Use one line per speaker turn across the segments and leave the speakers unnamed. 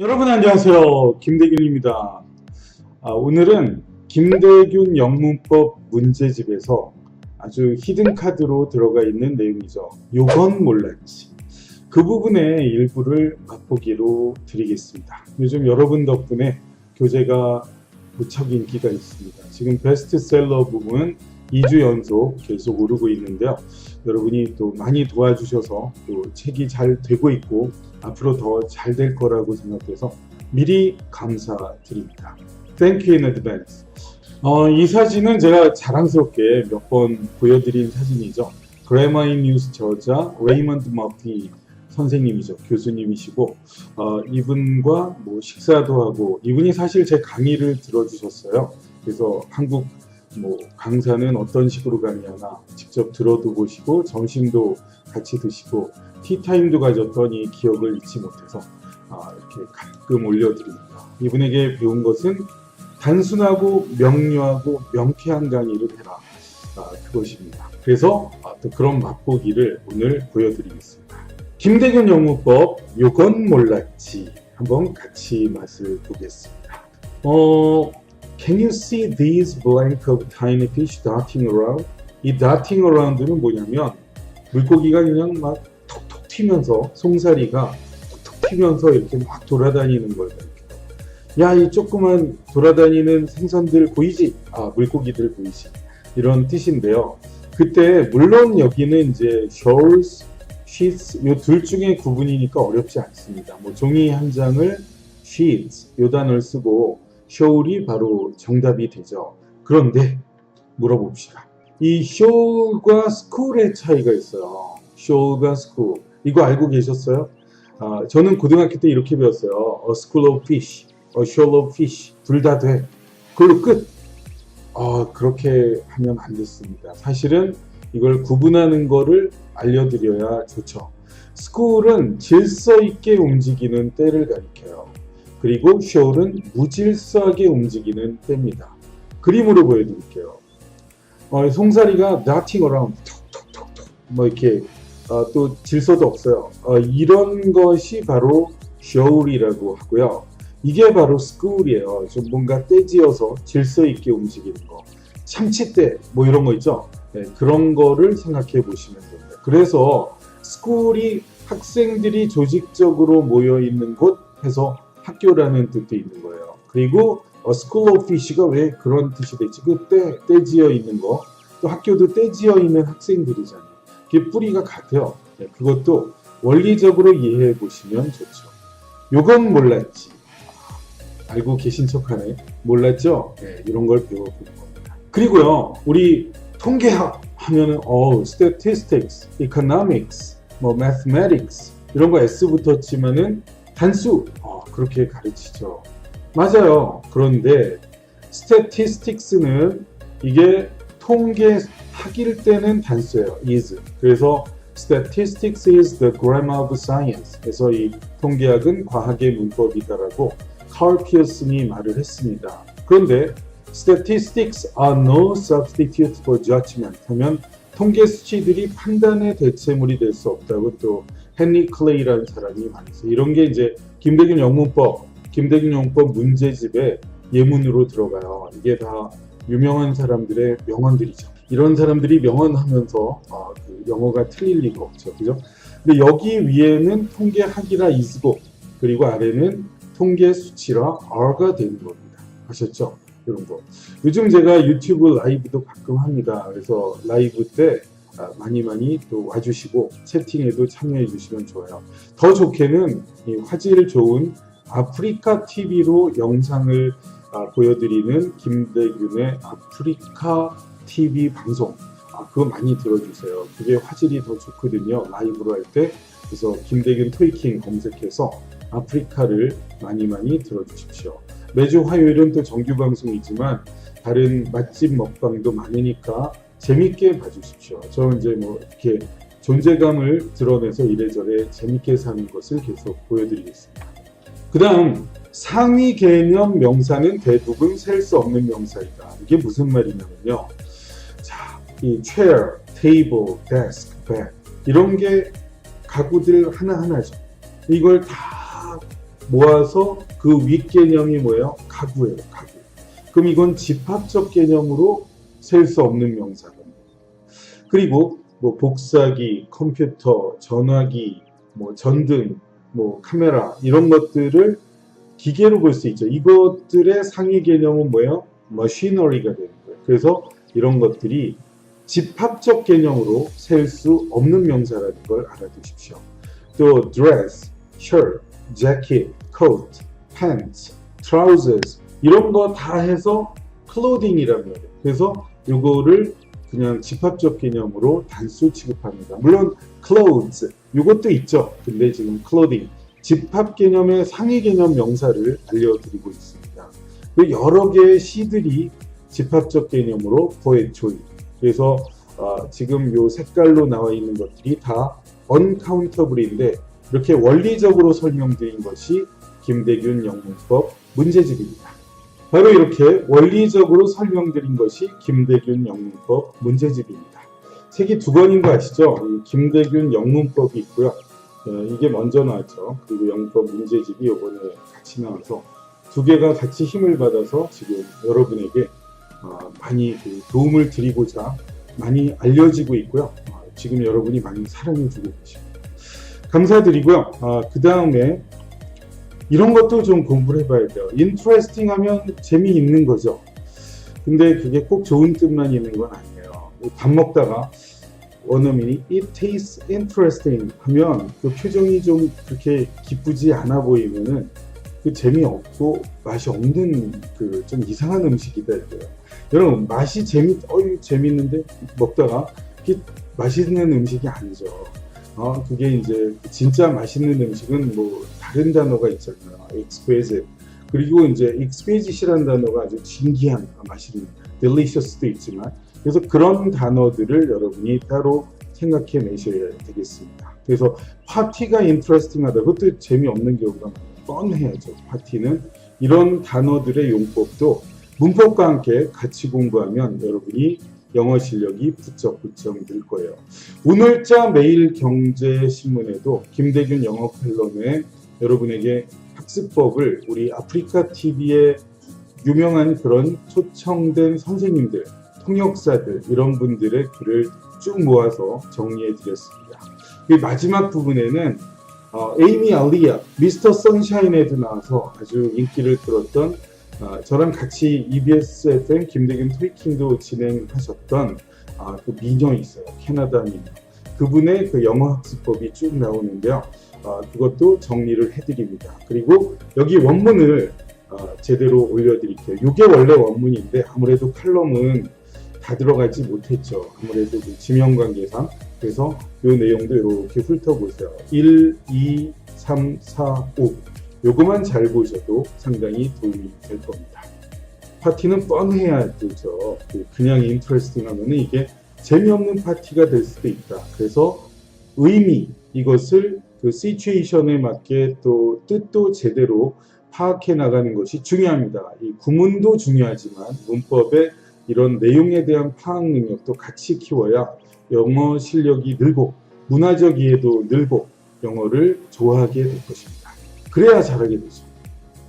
여러분 안녕하세요. 김대균입니다. 아, 오늘은 김대균 영문법 문제집에서 아주 히든 카드로 들어가 있는 내용이죠. 요건 몰랐지. 그 부분의 일부를 맛보기로 드리겠습니다. 요즘 여러분 덕분에 교재가 무척 인기가 있습니다. 지금 베스트셀러 부분 2주 연속 계속 오르고 있는데요. 여러분이 또 많이 도와주셔서 또 책이 잘 되고 있고 앞으로 더 잘 될 거라고 생각해서 미리 감사드립니다. Thank you in advance. 어, 이 사진은 제가 자랑스럽게 몇 번 보여드린 사진이죠. 그래마인 뉴스 저자 레이먼드 머피 선생님이죠. 교수님이시고 어, 이분과 뭐 식사도 하고 이분이 사실 제 강의를 들어주셨어요. 그래서 한국 뭐 강사는 어떤 식으로 강의하나 직접 들어도 보시고 점심도 같이 드시고 티타임도 가졌더니 기억을 잊지 못해서 아, 이렇게 가끔 올려드립니다. 이분에게 배운 것은 단순하고 명료하고 명쾌한 강의를 해라. 아, 그것입니다. 그래서 아, 또 그런 맛보기를 오늘 보여드리겠습니다. 김대균 영문법 요건 몰랐지 한번 같이 맛을 보겠습니다. 어, Can you see these blank of tiny fish darting around? 이 darting around는 뭐냐면 물고기가 그냥 막 톡톡 튀면서 송사리가 톡톡 튀면서 이렇게 막 돌아다니는 걸 가리켜요. 야, 이 조그만 돌아다니는 생선들 보이지? 아, 물고기들 보이지? 이런 뜻인데요. 그때 물론 여기는 이제 shows, sheets 요 둘 중에 구분이니까 어렵지 않습니다. 뭐 종이 한 장을 sheets 요 단어를 쓰고 show이 바로 정답이 되죠. 그런데 물어봅시다. 이 show과 school의 차이가 있어요. show가 school. 이거 알고 계셨어요? 아, 저는 고등학교 때 이렇게 배웠어요. A school of fish, a show of fish. 둘 다 돼. 그걸로 끝. 아, 그렇게 하면 안 됐습니다. 사실은 이걸 구분하는 거를 알려드려야 좋죠. school은 질서 있게 움직이는 때를 가리켜요. 그리고 show는 무질서하게 움직이는 때입니다. 그림으로 보여드릴게요. 어, 송사리가 darting around, 톡톡톡톡, 뭐 이렇게 어, 또 질서도 없어요. 어, 이런 것이 바로 show이라고 하고요. 이게 바로 school이에요. 좀 뭔가 떼지어서 질서 있게 움직이는 거. 참치대 뭐 이런 거 있죠. 네, 그런 거를 생각해 보시면 됩니다. 그래서 school이 학생들이 조직적으로 모여 있는 곳 해서 학교라는 뜻도 있는 거예요. 그리고 어, school of fish가 왜 그런 뜻이 됐지? 그 떼, 떼지어 있는 거. 또 학교도 떼지어 있는 학생들이잖아요. 그게 뿌리가 같아요. 네, 그것도 원리적으로 이해해 보시면 좋죠. 요건 몰랐지. 아, 알고 계신 척하네. 몰랐죠? 네, 이런 걸 배워보는 겁니다. 그리고요, 우리 통계학 하면은 어, statistics, economics, 뭐 mathematics 이런 거 S 붙었지만은 단수 어, 그렇게 가르치죠. 맞아요. 그런데 statistics는 이게 통계학일 때는 단수예요. is. 그래서 statistics is the grammar of science. 그래서 이 통계학은 과학의 문법이다라고 카울 피어슨이 말을 했습니다. 그런데 statistics are no substitute for judgment 하면 통계 수치들이 판단의 대체물이 될 수 없다고 또 헨리 클레이라는 사람이 말했어요. 이런 게 이제 김대균 영문법, 김대균 영문법 문제집에 예문으로 들어가요. 이게 다 유명한 사람들의 명언들이죠. 이런 사람들이 명언하면서 아, 그 영어가 틀릴 리가 없죠. 그죠? 근데 여기 위에는 통계학이라 is고 그리고 아래는 통계 수치라 are가 되는 겁니다. 아셨죠? 이런 거. 요즘 제가 유튜브 라이브도 가끔 합니다. 그래서 라이브 때 아, 많이 많이 또 와주시고 채팅에도 참여해 주시면 좋아요. 더 좋게는 이 화질 좋은 아프리카 TV로 영상을 아, 보여드리는 김대균의 아프리카 TV 방송 아, 그거 많이 들어주세요. 그게 화질이 더 좋거든요. 라이브로 할 때. 그래서 김대균 토이킹 검색해서 아프리카를 많이 많이 들어주십시오. 매주 화요일은 또 정규 방송이지만 다른 맛집 먹방도 많으니까 재밌게 봐주십시오. 저 이제 뭐 이렇게 존재감을 드러내서 이래저래 재밌게 사는 것을 계속 보여드리겠습니다. 그 다음 상위 개념 명사는 대부분 셀 수 없는 명사이다. 이게 무슨 말이냐면요. 자, 이 chair, table, desk, bed 이런 게 가구들 하나하나죠. 이걸 다 모아서 그 윗 개념이 뭐예요? 가구예요, 가구. 그럼 이건 집합적 개념으로 셀 수 없는 명사거든요. 그리고 뭐 복사기, 컴퓨터, 전화기, 뭐 전등, 뭐 카메라 이런 것들을 기계로 볼 수 있죠. 이것들의 상위 개념은 뭐예요? 머시너리가 되는 거예요. 그래서 이런 것들이 집합적 개념으로 셀 수 없는 명사라는 걸 알아두십시오. 또 dress, shirt, jacket, coat, pants, trousers 이런 거 다 해서 clothing이라는 거예요. 그래서 이거를 그냥 집합적 개념으로 단수 취급합니다. 물론 clothes 이것도 있죠. 근데 지금 clothing 집합 개념의 상위 개념 명사를 알려드리고 있습니다. 그 여러 개의 시들이 집합적 개념으로 poetry 그래서 어, 지금 요 색깔로 나와 있는 것들이 다 uncountable인데 이렇게 원리적으로 설명드린 것이 김대균 영문법 문제집입니다. 바로 이렇게 원리적으로 설명드린 것이 김대균 영문법 문제집입니다. 책이 두 권인 거 아시죠? 이 김대균 영문법이 있고요. 어, 이게 먼저 나왔죠. 그리고 영문법 문제집이 이번에 같이 나와서 두 개가 같이 힘을 받아서 지금 여러분에게 어, 많이 그 도움을 드리고자 많이 알려지고 있고요. 어, 지금 여러분이 많이 사랑해주고 계십니다. 감사드리고요. 그 다음에 이런 것도 좀 공부를 해봐야 돼요. interesting 하면 재미있는 거죠. 근데 그게 꼭 좋은 뜻만 있는 건 아니에요. 밥 먹다가 원어민이 it tastes interesting 하면 그 표정이 좀 그렇게 기쁘지 않아 보이면은 그 재미없고 맛이 없는 그 좀 이상한 음식이다 이거예요. 여러분 맛이 재미 어이 재밌는데 먹다가 그게 맛있는 음식이 아니죠. 어 그게 이제 진짜 맛있는 음식은 뭐 다른 단어가 있잖아요. exquisite 그리고 이제 exquisite이라는 단어가 아주 진기한 맛있는 delicious도 있지만 그래서 그런 단어들을 여러분이 따로 생각해 내셔야 되겠습니다. 그래서 파티가 인트레스팅하다 그것도 재미없는 경우가. 뻔해야죠. 파티는 이런 단어들의 용법도 문법과 함께 같이 공부하면 여러분이 영어 실력이 부쩍 부쩍 늘 거예요. 오늘자 매일경제신문에도 김대균 영어 칼럼에 여러분에게 학습법을 우리 아프리카 TV의 유명한 그런 초청된 선생님들, 통역사들 이런 분들의 글을 쭉 모아서 정리해 드렸습니다. 그 마지막 부분에는 어, 에이미 알리아, 미스터 선샤인에도 나와서 아주 인기를 끌었던 어, 저랑 같이 EBS FM 김대균 트위킹도 진행하셨던 어, 그 미녀 있어요. 캐나다 미녀. 그분의 그 영어 학습법이 쭉 나오는데요. 어, 그것도 정리를 해드립니다. 그리고 여기 원문을 어, 제대로 올려드릴게요. 이게 원래 원문인데 아무래도 칼럼은 다 들어가지 못했죠. 아무래도 그 지명관계상. 그래서 이 내용도 이렇게 훑어보세요. 1, 2, 3, 4, 5. 요거만 잘 보셔도 상당히 도움이 될 겁니다. 파티는 뻔해야 되죠. 그 그냥 인트레스팅 하면은 이게 재미없는 파티가 될 수도 있다. 그래서 의미, 이것을 그 시츄에이션에 맞게 또 뜻도 제대로 파악해 나가는 것이 중요합니다. 이 구문도 중요하지만 문법의 이런 내용에 대한 파악 능력도 같이 키워야 영어 실력이 늘고 문화적 이해도 늘고 영어를 좋아하게 될 것입니다. 그래야 잘하게 되죠.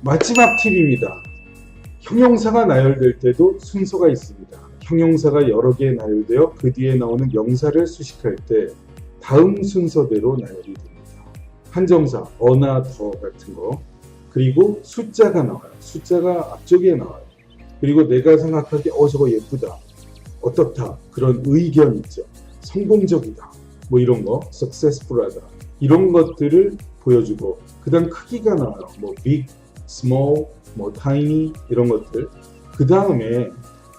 마지막 팁입니다. 형용사가 나열될 때도 순서가 있습니다. 형용사가 여러 개 나열되어 그 뒤에 나오는 명사를 수식할 때 다음 순서대로 나열이 됩니다. 한정사, 어나 더 같은 거. 그리고 숫자가 나와요. 숫자가 앞쪽에 나와요. 그리고 내가 생각하기에 어 저거 예쁘다. 어떻다. 그런 의견 있죠. 성공적이다. 뭐 이런 거. successful하다. 이런 것들을 보여주고 그다음 크기가 나와요. 뭐 big, small, 뭐 tiny 이런 것들. 그 다음에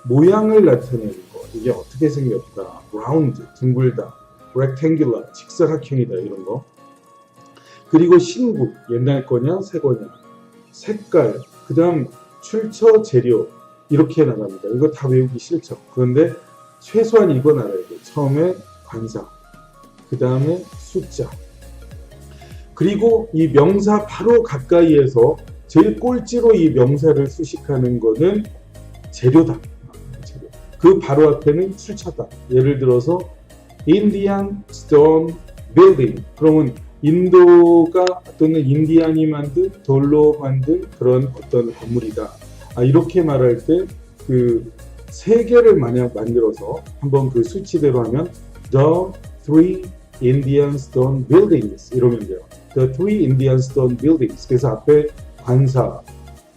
모양을 나타내는 거. 이게 어떻게 생겼다. round, 둥글다. rectangular, 직사각형이다. 이런 거. 그리고 신부, 옛날 거냐, 새 거냐. 색깔, 그 다음 출처 재료. 이렇게 나갑니다. 이거 다 외우기 싫죠. 그런데 최소한 이건 알아야 돼. 처음에 관사, 그 다음에 숫자. 그리고 이 명사 바로 가까이에서 제일 꼴찌로 이 명사를 수식하는 거는 재료다. 재료. 그 바로 앞에는 출처다. 예를 들어서 Indian Stone Building. 그러면 인도가 또는 인디안이 만든 돌로 만든 그런 어떤 건물이다. 아, 이렇게 말할 때 그 세 개를 만약 만들어서 한번 그 수치대로 하면 the three Indian stone buildings 이러면 돼요. the three Indian stone buildings. 그래서 앞에 관사,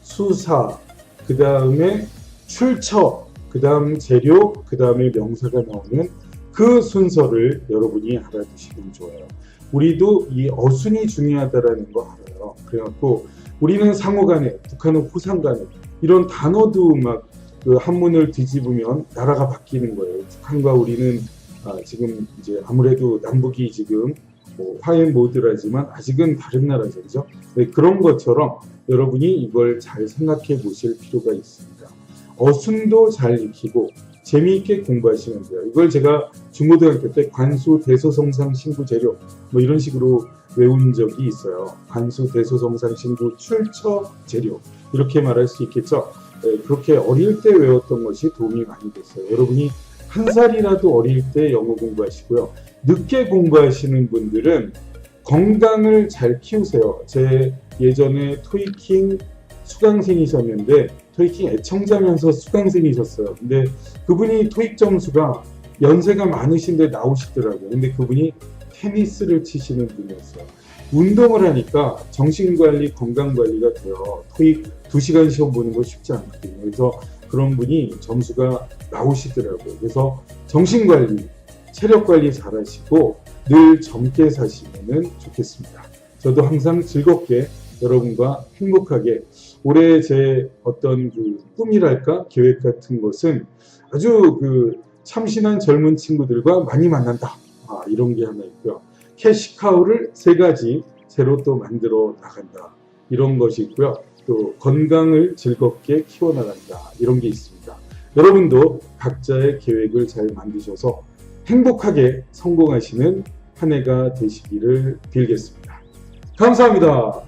수사, 그 다음에 출처, 그 다음 재료, 그 다음에 명사가 나오는 그 순서를 여러분이 알아두시면 좋아요. 우리도 이 어순이 중요하다라는 거 알아요. 그래갖고 우리는 상호간에, 북한은 호상간에 이런 단어도 막 그 한문을 뒤집으면 나라가 바뀌는 거예요. 북한과 우리는 아, 지금 이제 아무래도 남북이 지금 뭐 화해 모드라지만 아직은 다른 나라죠, 그죠? 네, 그런 것처럼 여러분이 이걸 잘 생각해 보실 필요가 있습니다. 어순도 잘 익히고 재미있게 공부하시면 돼요. 이걸 제가 중고등학교 때 관수 대소성상 신구 재료 뭐 이런 식으로 외운 적이 있어요. 관수 대소성상 신구 출처 재료 이렇게 말할 수 있겠죠. 네, 그렇게 어릴 때 외웠던 것이 도움이 많이 됐어요. 여러분이 한 살이라도 어릴 때 영어 공부하시고요. 늦게 공부하시는 분들은 건강을 잘 키우세요. 제 예전에 토이킹 수강생이셨는데 토이킹 애청자면서 수강생이셨어요. 근데 그분이 토익 점수가 연세가 많으신데 나오시더라고요. 근데 그분이 테니스를 치시는 분이었어요. 운동을 하니까 정신관리, 건강관리가 돼요. 토익 2시간 시험 보는 거 쉽지 않거든요. 그래서 그런 분이 점수가 나오시더라고요. 그래서 정신관리, 체력관리 잘 하시고 늘 젊게 사시면 좋겠습니다. 저도 항상 즐겁게 여러분과 행복하게 올해 제 어떤 그 꿈이랄까 계획 같은 것은 아주 그 참신한 젊은 친구들과 많이 만난다. 아, 이런 게 하나 있고요. 캐시카우를 세 가지 새로 또 만들어 나간다. 이런 것이 있고요. 또 건강을 즐겁게 키워나간다. 이런 게 있습니다. 여러분도 각자의 계획을 잘 만드셔서 행복하게 성공하시는 한 해가 되시기를 빌겠습니다. 감사합니다.